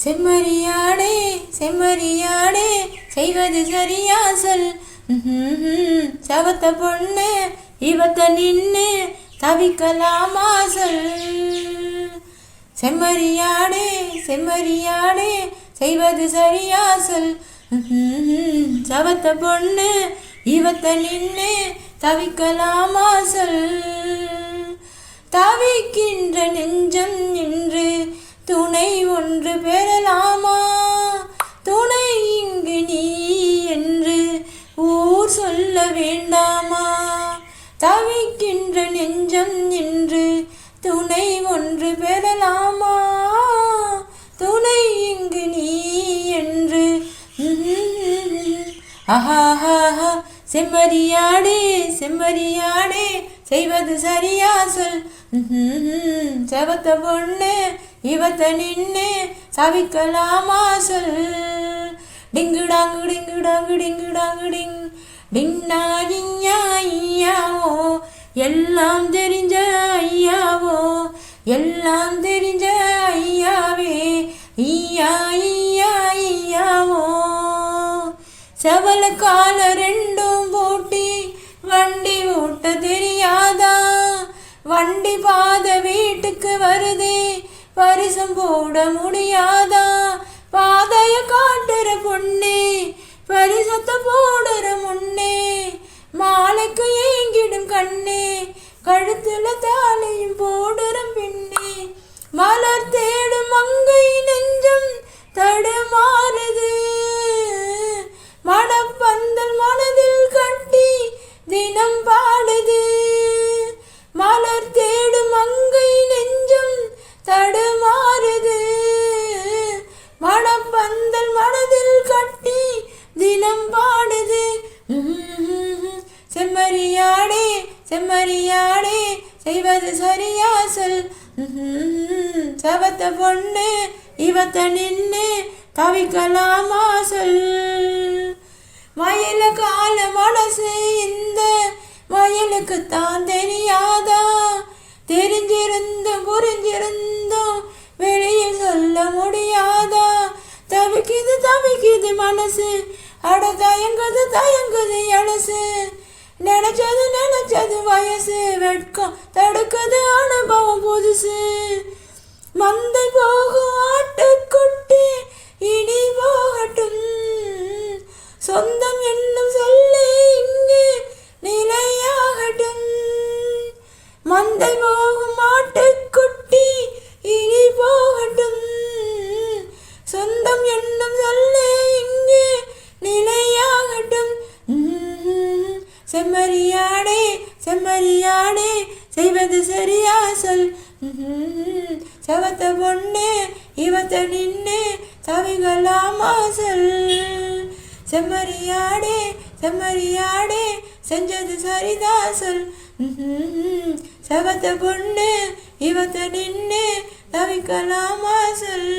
செம்மறியாடே செம்மறியாடே செய்வது சரியா சொல் சவத்த பொண்ணு இவத்த நின்று தவிக்கலாமா சொல் செம்மறியாடே செம்மறியாடே செய்வது சரியா சொல் சவத்த பொண்ணு இவத்த நின்று தவிக்கலாமா சொல் தவிக்கின்ற நெஞ்சம் நின்று துணை ஒன்று பெறலாமா? துணை இங்கு நீ என்று ஊர் சொல்ல வேண்டாமா? தவிக்கின்ற நெஞ்சம் நின்று துணை ஒன்று பெறலாமா? துணை இங்கு நீ என்று ஆஹாஹாஹா செம்மறியாடே செம்மறியாடே. செய்வது சரியா சொல். செவத்த பொண்ணு இவத்த நின்னு சவிக்கலாமா சொல். டிங்கு டாங்கு டிங்கு டாங்கு டிங்கு டாங்கு டிங். டிங்னா இஞ்ஞா ஐயாவோ எல்லாம் தெரிஞ்ச ஐயாவோ. எல்லாம் தெரிஞ்ச ஐயாவே. ஐயா ஐயா ஐயாவோ செவல கால ரெண்டும் போட்டி. வண்டி ஓட்ட தெரியாதா? வண்டி பாத வீட்டுக்கு வருதே. பரிசம் போட முடியாதா? பாதைய காட்டுற பொண்ணே பரிசத்தை போடுற முன்னே மாலைக்கு ஏங்கிடும் கண்ணே கழுத்துல தாலையும் போடுற பின்னே. மலர் தேடும் அங்கை நெஞ்சம் தடுமா? செம்மறியாடே செய்வது சரியா சொல் சவத்த பொண்ணு இவத்த நின்று தவிக்கலாமா சொல் மயில கால மனசு இந்த வயலுக்கு தான் தெரியாதா? தெரிஞ்சிருந்தும் புரிஞ்சிருந்தும் வெளியில் சொல்ல முடியாதா? தவிக்குது தவிக்குது மனசு. அட தயங்குது தயங்குது அலசு நினைச்சது நினைச்சது வயசு வெட்கம். தடுக்குது அனுபவம் புதுசு. மந்தை போகும் ஆட்டுக்குட்டி. செம்மறியாடே செம்மறியாடே செய்வது சரியா சொல் ம்ஹும். செவத்த பொண்ணு இவத்த நின்னு தவிகலாமா சொல் செம்மறியாடே செம்மறியாடே செஞ்சது சரிதா சொல் ம்ஹும். செவத்த பொண்ணு இவத்த நின்னு தவிக்கலாமா சொல்